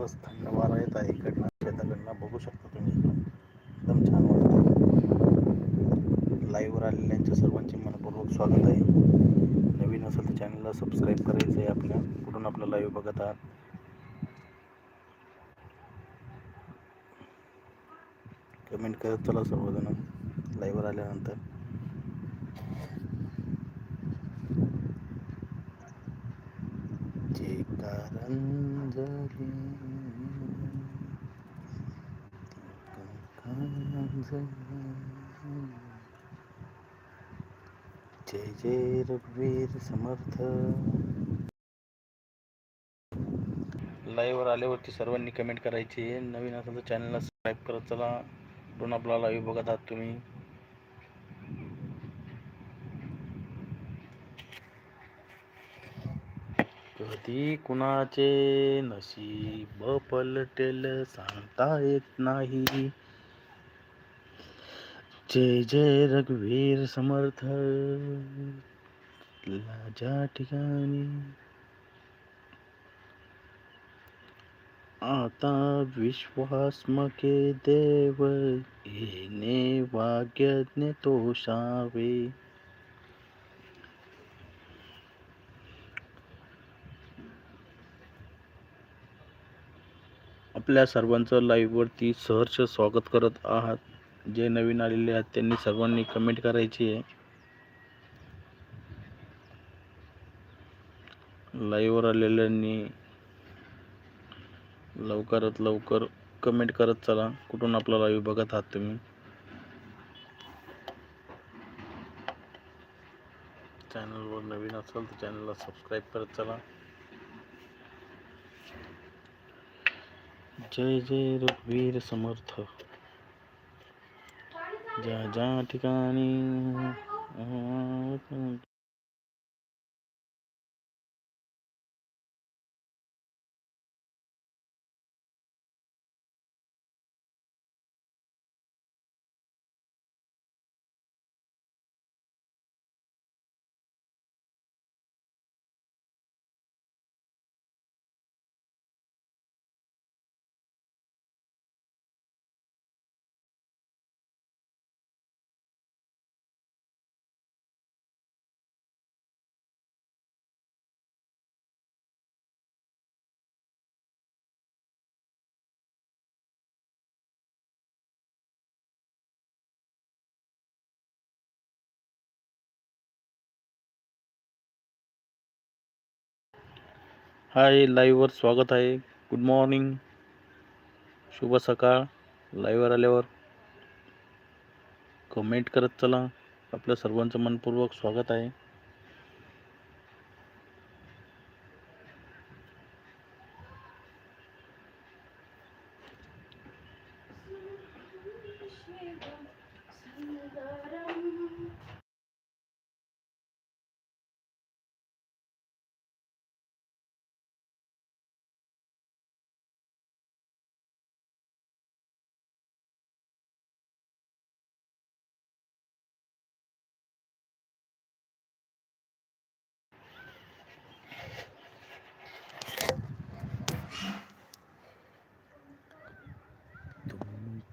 मस्तच थंड वारा येत आहे. इकडनं शेताकडनं बघू शकता तुम्ही. एकदम छान वाटतं. लाईव्हवर आलेल्यांच्या सर्वांचे मनपूर्वक स्वागत आहे. नवीन असेल तर चॅनलला सबस्क्राईब करायचं आहे आपल्या. कुठून आपलं लाईव्ह बघत आहात. कमेंट करत चला सर्वजण. लाईव्हवर आल्यानंतर. जे कारण जय जय रघुवीर समर्थ। लाईव्हवर आल्यावरती सर्वांनी कमेंट करायची. नवीन असेल तर चॅनलला सबस्क्राईब करत चला. कुठून आपला लाईव्ह बघत आहात तुम्ही. कधी कुणाचे नशीब पलटेल सांगता येत नाही. जय जय रघुवीर समर्थ ज्या ठिकाणी आता विश्वास मके देव येणे वाग्यज्ञ तोषावे. आपल्या सर्वांचं लाईव्हवरती सहर्ष स्वागत करत आहात. जे नवीन आलेले आहेत त्यांनी सर्वांनी कमेंट करायची आहे. लाईव्हवर आलेल्यांनी लवकरात लवकर कमेंट करत चला. कुठून आपला लाईव्ह बघत आहात तुम्ही? चॅनलवर नवीन असाल तर चॅनलला सबस्क्राईब करत चला. जय जय रघुवीर समर्थ। ज्या ज्या ठिकाणी। हाय लाईव्हवर स्वागत आहे. Good morning. शुभ सकाळ. लाईव्हवर आल्यावर कमेंट करत चला. आपल्या सर्वांचं मनपूर्वक स्वागत आहे.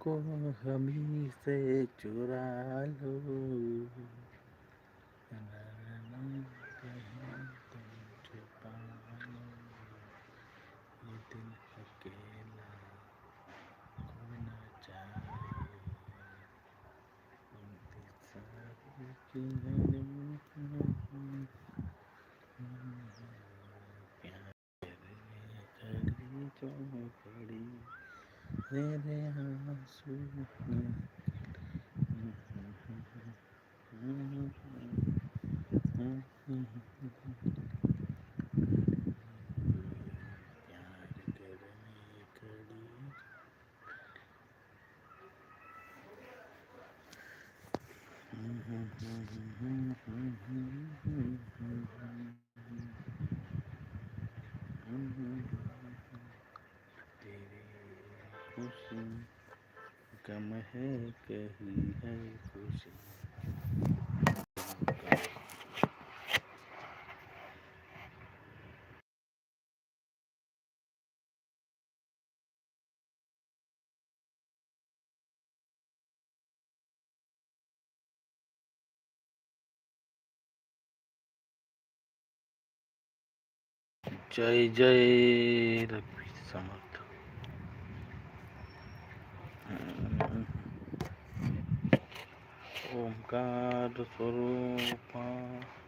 तुमको हमी से चुरा लो तुम छुपा लो ये दिल अकेला खोना चाहे इंतजार की प्यार में खड़ी जो खड़ी मेरे आंसू Mm-hmm. कम है कही है कुछ। जय जय रघुवीर समर्थ ઓમકાર સ્વરૂપા